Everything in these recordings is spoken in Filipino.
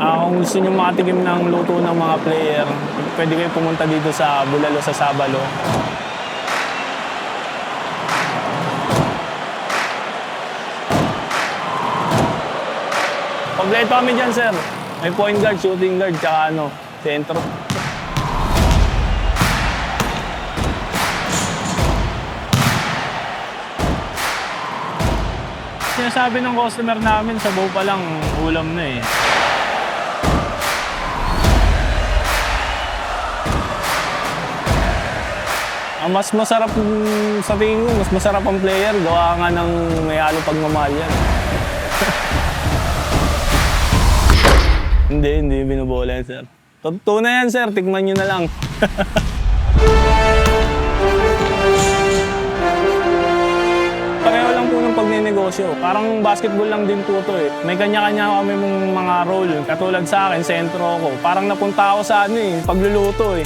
Ah, kung gusto nyo makatikim ng luto ng mga player, pwede kayo pumunta dito sa Bulalo sa Sabalo. Kompleto kami dyan, sir. May point guard, shooting guard, tsaka ano, sentro. Sinasabi ng customer namin, sabaw pa lang, ulam na eh. Ang mas masarap sa tingin ko, mas masarap ang player, gawa nga ng may halo pagmamahal hindi, hindi binubola yan, sir. Totoo na yan, sir. Tikman nyo na lang. ng pagnenegosyo. Parang basketball lang din po to eh. May kanya-kanya kami mong mga role. Katulad sa akin, sentro ako. Parang napunta ako sa ano eh, pagluluto eh.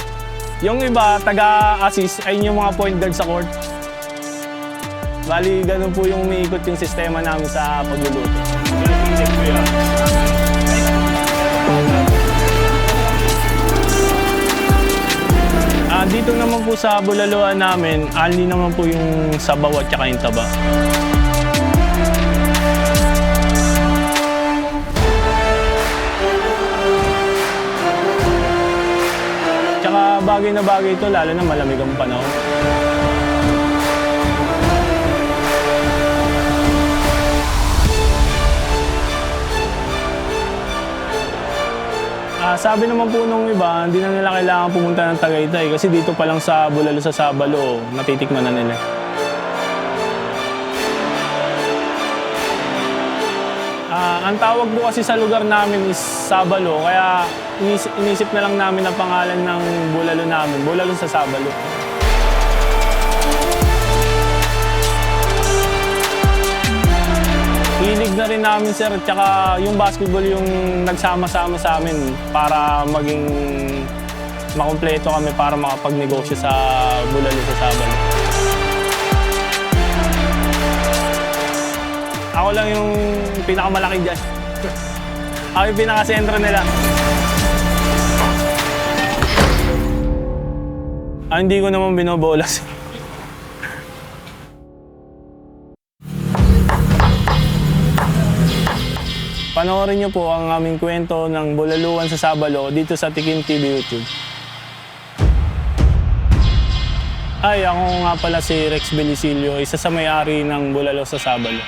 Yung iba, taga-assist, ay yung mga point guard sa court. Bali, ganun po yung umiikot yung sistema namin sa pagluluto. Ah, dito naman po sa Bulaluan namin, ali naman po yung sabaw at saka yung taba. Bagay na bagay ito, lalo na malamig ang panahon. Ah, sabi naman po nung iba, hindi na nila kailangan pumunta ng Tagaytay kasi dito pa lang sa Bulalo sa Sabalo, natitikman na nila. Ah, ang tawag po kasi sa lugar namin is Sabalo, kaya inisip, inisip na lang namin ang pangalan ng bulalo namin, Bulalo sa Sabalo. Hilig na rin namin sir, tsaka yung basketball yung nagsama-sama sa amin para maging makumpleto kami para makapagnegosyo sa Bulalo sa Sabalo. Ako lang yung pinakamalaki dyan. Ako yung pinakasentro nila. Ah, hindi ko naman binobolas. Panoorin niyo po ang aming kwento ng Bulaluan sa Sabalo dito sa Tikim TV YouTube. Ay, ako nga pala si Rex Belisilio, isa sa may-ari ng Bulalo sa Sabalo.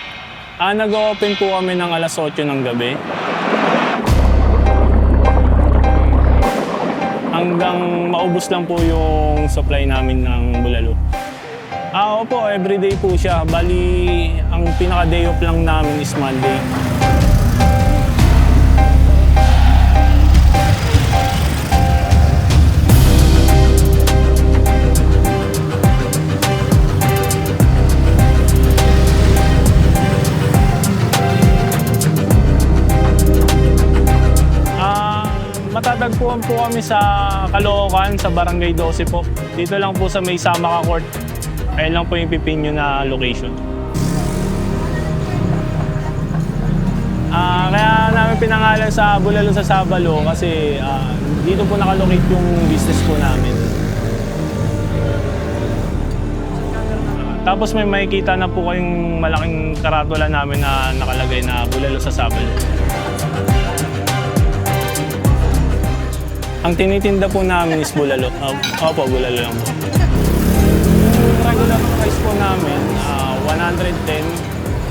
Ah, nag-open po kami ng alas 8 ng gabi. Hanggang maubos lang po yung supply namin ng bulalo. Ah, opo, everyday po siya. Bali, ang pinaka-day off lang namin is Monday. Matatagpuan po kami sa Caloocan, sa Barangay 12 po. Dito lang po sa may Samaka Court. Ayun lang po yung pipinyo na location. Ah, kaya namin pinangalan sa Bulalo sa Sabalo kasi ah, dito po nakalocate yung business po namin. Tapos may makikita na po kayong malaking karatula namin na nakalagay na Bulalo sa Sabalo. Ang tinitinda po namin is bulalo. Uh, opo, bulalo lang po. Yung regular price po namin, ah, 110.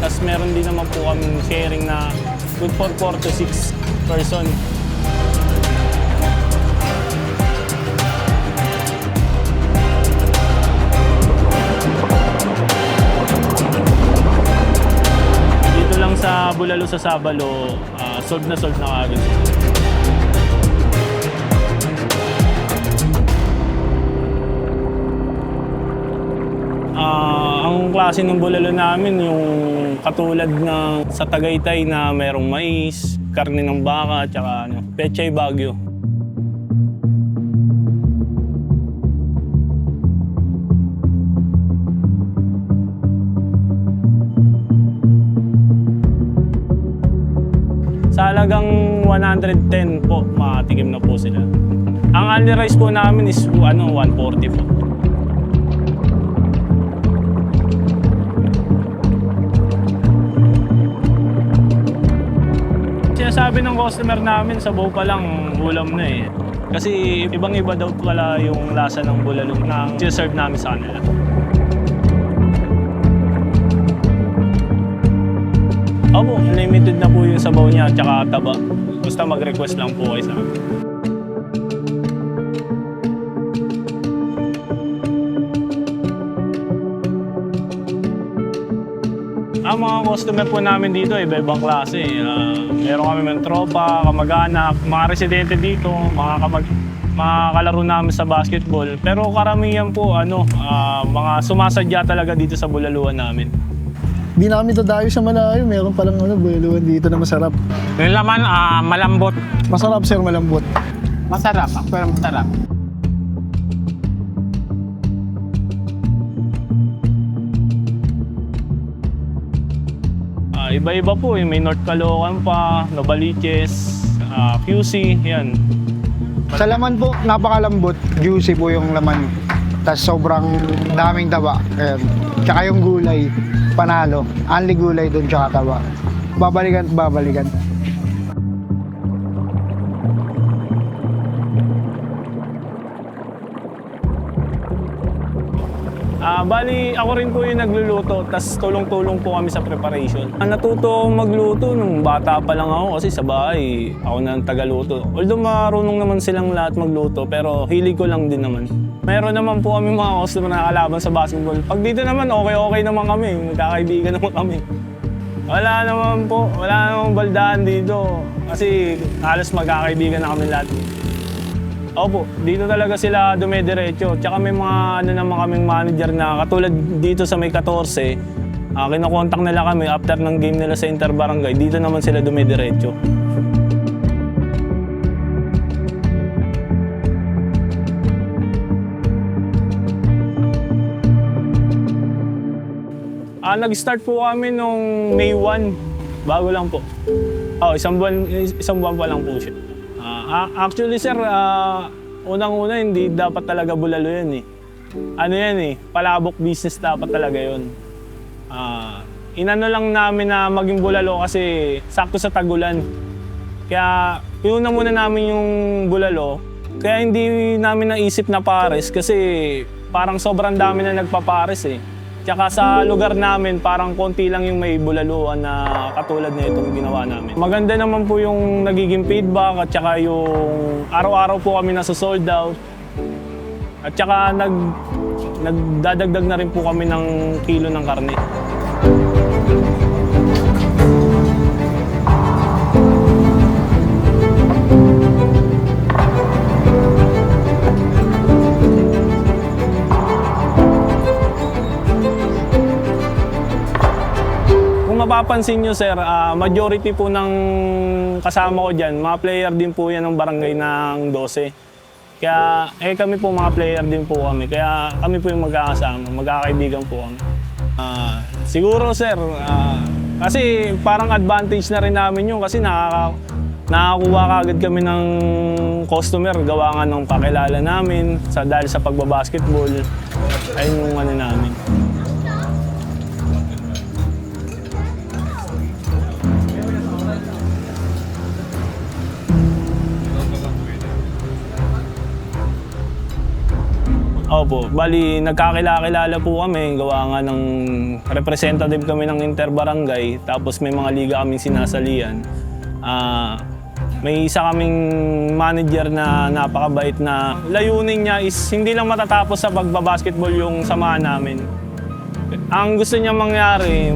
Tapos meron din naman po kami sharing na good for 4 to 6 person. Dito lang sa Bulalo sa Sabalo, ah, sold na sold na kagad. klase ng bulalo namin, yung katulad ng sa Tagaytay na merong mais, karne ng baka, at saka ano, pechay bagyo. Sa halagang 110 po, matikim na po sila. Ang only rice po namin is ano, 140 po. Sinasabi ng customer namin sa buo pa lang ulam na eh. Kasi ibang-iba daw pala yung lasa ng bulalong na serve namin sa kanila. Opo, limited na po yung sabaw niya at saka taba. Basta mag-request lang po kayo sa akin. Ang mga customer po namin dito, iba-ibang klase. Ah, meron kami ng tropa, kamag-anak, mga residente dito, mga, kamag mga kalaro namin sa basketball. Pero karamihan po, ano, ah, mga sumasadya talaga dito sa bulaluan namin. Di na kami dadayo sa malayo. Meron palang ano, bulaluan dito na masarap. Yung laman, ah, malambot. Masarap sir, malambot. Masarap, pero masarap. Iba-iba po, eh. may North Caloocan pa, Novaliches, ah, QC, yan. Sa laman po, napakalambot. Juicy po yung laman. Tapos sobrang daming taba. Ayan. Tsaka yung gulay, panalo. Only gulay doon tsaka taba. Babalikan babalikan. Bali, ako rin po yung nagluluto, tas tulong-tulong po kami sa preparation. Ang natuto akong magluto nung bata pa lang ako kasi sa bahay, ako na ang tagaluto. Although marunong naman silang lahat magluto, pero hilig ko lang din naman. Meron naman po kami mga customer na kalaban sa basketball. Pag dito naman, okay-okay naman kami. Magkakaibigan naman kami. Wala naman po, wala namang baldaan dito. Kasi halos magkakaibigan na kami lahat. Opo, dito talaga sila dumediretso. Tsaka may mga ano naman kaming manager na katulad dito sa may 14, uh, kinokontak nila kami after ng game nila sa Interbarangay. Dito naman sila dumediretso. Ah, nag-start po kami nung May 1. Bago lang po. Oh, isang buwan, isang buwan pa lang po siya. A- actually sir, ah, unang-una hindi dapat talaga bulalo yan eh. Ano yan eh, palabok business dapat talaga yun. Ah, inano lang namin na maging bulalo kasi sakto sa tagulan. Kaya pinunan muna namin yung bulalo. Kaya hindi namin naisip na pares kasi parang sobrang dami na nagpapares eh. Tsaka sa lugar namin, parang konti lang yung may bulaluan na katulad na itong ginawa namin. Maganda naman po yung nagiging feedback at tsaka yung araw-araw po kami nasa sold out. At tsaka nag, nagdadagdag na rin po kami ng kilo ng karne. Mapapansin nyo sir, ah, majority po ng kasama ko dyan, mga player din po yan ng barangay ng 12. Kaya eh kami po mga player din po kami, kaya kami po yung magkakasama, magkakaibigan po kami. Ah, siguro sir, ah, kasi parang advantage na rin namin yun kasi nakaka, nakakuha kagad kami ng customer gawa nga ng pakilala namin sa, dahil sa pagbabasketball. Ayun yung ano namin. Opo, bali nagkakilala-kilala po kami, gawa nga ng representative kami ng interbarangay, tapos may mga liga kaming sinasalian. Ah, may isa kaming manager na napakabait na layunin niya is hindi lang matatapos sa pagbabasketball yung samahan namin. Ang gusto niya mangyari,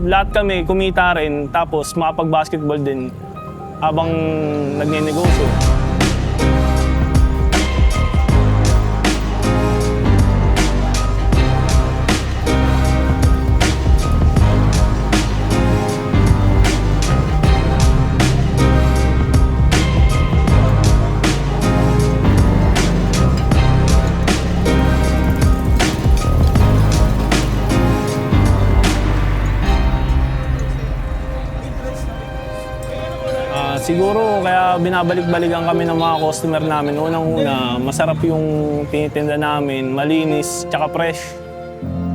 lahat kami kumita rin, tapos makapag-basketball din habang nagnenegosyo. Siguro kaya binabalik-balikan kami ng mga customer namin. Unang-una, masarap yung tinitinda namin, malinis, tsaka fresh.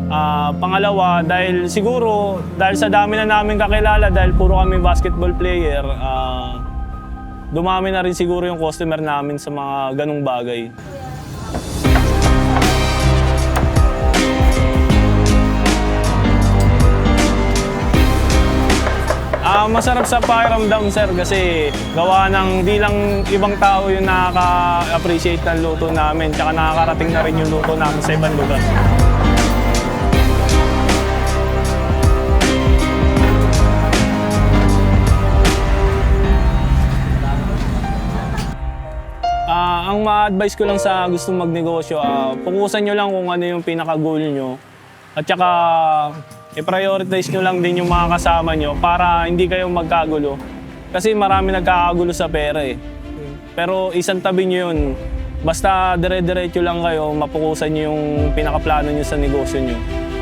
Ah, pangalawa, dahil siguro, dahil sa dami na namin kakilala, dahil puro kami basketball player, ah, dumami na rin siguro yung customer namin sa mga ganong bagay. Ah, masarap sa pakiramdam sir kasi gawa ng di lang ibang tao yung nakaka-appreciate ng luto namin tsaka nakakarating na rin yung luto namin sa ibang lugar. Ah, ang ma-advise ko lang sa gustong magnegosyo, ah, pukusan nyo lang kung ano yung pinaka-goal nyo. At saka, i-prioritize nyo lang din yung mga kasama nyo para hindi kayo magkagulo. Kasi marami nagkakagulo sa pera eh. Pero isang tabi nyo yun. Basta dire-diretso lang kayo, mapukusan nyo yung pinaka-plano nyo sa negosyo nyo.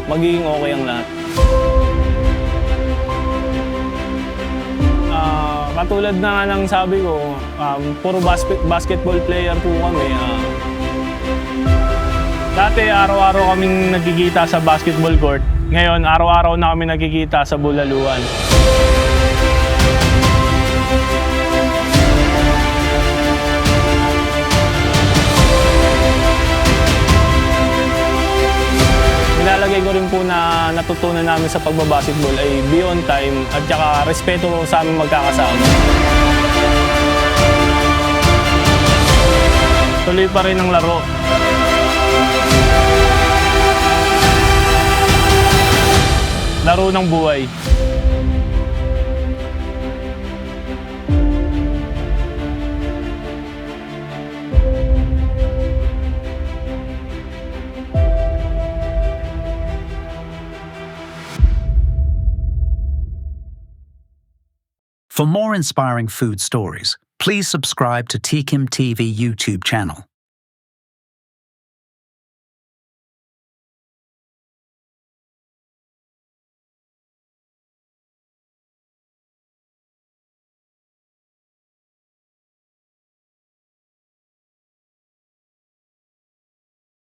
Magiging okay ang lahat. Ah, katulad na nga ng sabi ko, um, puro basket, basketball player po kami. ah. dati araw-araw kaming nagkikita sa basketball court. Ngayon, araw-araw na kami nagkikita sa bulaluan. Nilalagay ko rin po na natutunan namin sa pagbabasketball ay beyond time at saka respeto sa aming magkakasama. Tuloy pa rin ang laro. Laro ng buhay. For more inspiring food stories, please subscribe to Teakim TV YouTube channel.